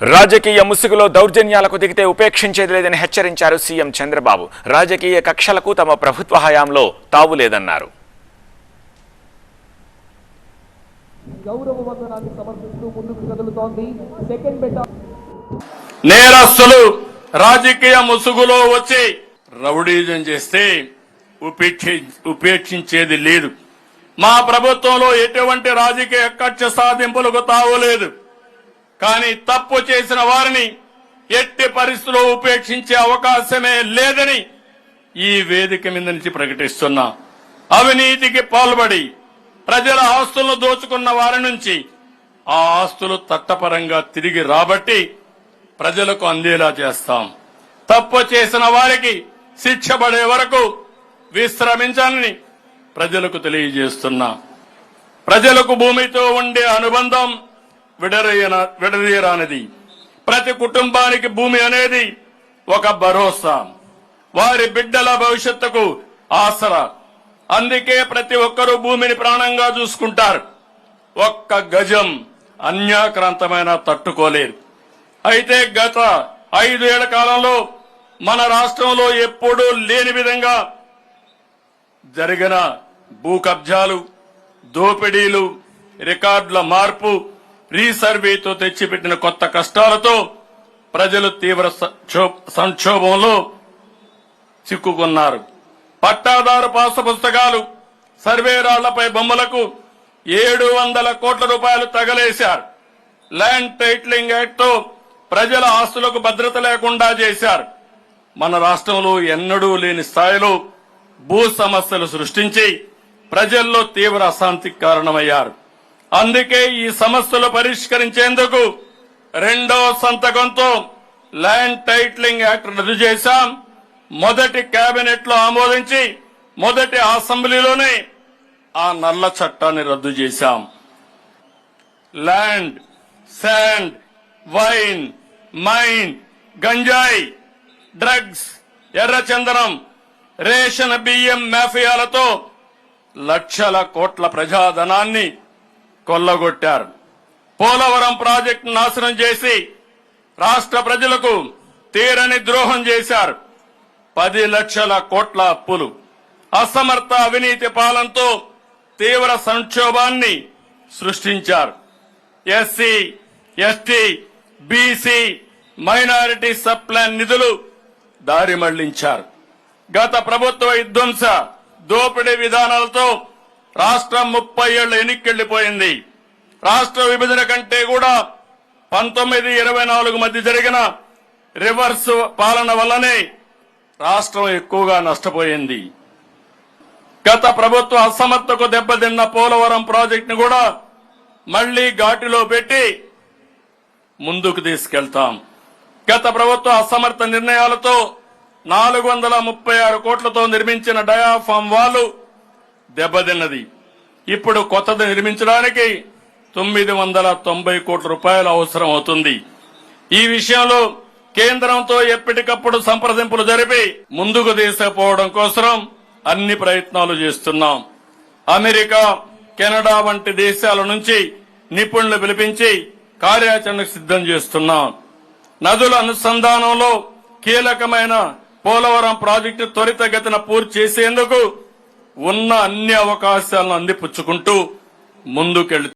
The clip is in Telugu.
రాజకీయ ముసుగులో దౌర్జన్యాలకు దిగితే ఉపేక్షించేది లేదని హెచ్చరించారు సీఎం చంద్రబాబు. రాజకీయ కక్షలకు తమ ప్రభుత్వ హయాంలో తావు లేదన్నారు. గౌరవ వందనాన్ని సమర్పిస్తూ ముందుకు కదులుతోంది. సెకండ్ బెట్ నేరస్తులు రాజకీయ ముసుగులో వచ్చి రౌడీజం చేస్తే ఉపేక్షి ఉపేక్షించేది లేదు. మా ప్రభుత్వంలో ఎటువంటి రాజకీయ కక్ష సాధింపులకు తావులేదు కానీ తప్పు చేసిన వారిని ఎట్టి పరిస్థితుల్లో ఉపేక్షించే అవకాశమే లేదని ఈ వేదిక మీద నుంచి ప్రకటిస్తున్నా. అవినీతికి పాల్పడి ప్రజల ఆస్తులను దోచుకున్న వారి నుంచి ఆ ఆస్తులు చట్టపరంగా తిరిగి రాబట్టి ప్రజలకు అందేలా చేస్తాం. తప్పు చేసిన వారికి శిక్ష పడే వరకు విశ్రమించాలని ప్రజలకు తెలియజేస్తున్నా. ప్రజలకు భూమితో ఉండే అనుబంధం విడదీయన విడదీయరానిది ప్రతి కుటుంబానికి భూమి అనేది ఒక భరోసా. వారి బిడ్డల భవిష్యత్తుకు ఆసరా. అందుకే ప్రతి ఒక్కరూ భూమిని ప్రాణంగా చూసుకుంటారు. ఒక్క గజం అన్యాక్రాంతమైన తట్టుకోలేరు. అయితే గత ఐదేళ్ళ కాలంలో మన రాష్ట్రంలో ఎప్పుడూ లేని విధంగా జరిగిన భూ కబ్జాలు దోపిడీలు రికార్డుల మార్పు రీసర్వేతో తెచ్చిపెట్టిన కొత్త కష్టాలతో ప్రజలు తీవ్ర సంక్షో- సంక్షోభంలో చిక్కుకున్నారు. పట్టాదారు పాస పుస్తకాలు సర్వే రాళ్ళపై బొమ్మలకు ఏడు వందల కోట్ల రూపాయలు తగలేశారు. ల్యాండ్ టైటిలింగ్ యాక్ట్తో ప్రజల ఆస్తులకు భద్రత లేకుండా చేశారు. మన రాష్ట్రంలో ఎన్నడూ లేని స్థాయిలో భూ సమస్యలు సృష్టించి ప్రజల్లో తీవ్ర అశాంతికి కారణమయ్యారు. అందుకే ఈ సమస్యలు పరిష్కరించేందుకు రెండో సంతకంతో ల్యాండ్ టైటిలింగ్ యాక్ట్ రద్దు చేశాం. మొదటి కేబినెట్లో ఆమోదించి మొదటి అసెంబ్లీలోనే ఆ నల్ల చట్టాన్ని రద్దు చేశాం. ల్యాండ్ శాండ్ వైన్ మైన్ గంజాయి డ్రగ్స్ ఎర్రచందనం రేషన్ బియ్యం మాఫియాలతో లక్షల కోట్ల ప్రజాధనాన్ని కొల్లగొట్టారు. పోలవరం ప్రాజెక్టు నాశనం చేసి రాష్ట్ర ప్రజలకు తీరని ద్రోహం చేశారు. పది లక్షల కోట్ల అప్పులు. అసమర్థ అవినీతి పాలనతో తీవ్ర సంక్షోభాన్ని సృష్టించారు. SC ST BC minority sub plan నిధులు దారి మళ్ళించారు. గత ప్రభుత్వ విధ్వంస దోపిడీ విధానాలతో రాష్ట్రం ముప్పై ఏళ్ళ ఎన్నికెళ్ళిపోయింది రాష్ట్ర విభజన కంటే కూడా పంతొమ్మిది ఇరవై నాలుగు మధ్య జరిగిన రివర్స్ పాలన వల్లనే రాష్ట్రం ఎక్కువగా నష్టపోయింది. గత ప్రభుత్వ అసమర్థకు దెబ్బతిన్న పోలవరం ప్రాజెక్టును కూడా మళ్ళీ ఘాటిలో పెట్టి ముందుకు తీసుకెళ్తాం. గత ప్రభుత్వ అసమర్థ నిర్ణయాలతో నాలుగు వందల ముప్పై ఆరు కోట్లతో నిర్మించిన డయాఫామ్ వాళ్ళు దెబ్బతిన్నది. ఇప్పుడు కొత్తది నిర్మించడానికి తొమ్మిది వందల తొంభై కోట్ల రూపాయలు అవసరం అవుతుంది. ఈ విషయంలో కేంద్రంతో ఎప్పటికప్పుడు సంప్రదింపులు జరిపి ముందుకు తీసుకుపోవడం కోసం అన్ని ప్రయత్నాలు చేస్తున్నాం. అమెరికా కెనడా వంటి దేశాల నుంచి నిపుణులు పిలిపించి కార్యాచరణకు సిద్ధం చేస్తున్నాం. నదుల అనుసంధానంలో కీలకమైన పోలవరం ప్రాజెక్టు త్వరితగతిన పూర్తి చేసేందుకు ఉన్న అన్ని అవకాశాలను అందిపుచ్చుకుంటూ ముందుకెళ్తూ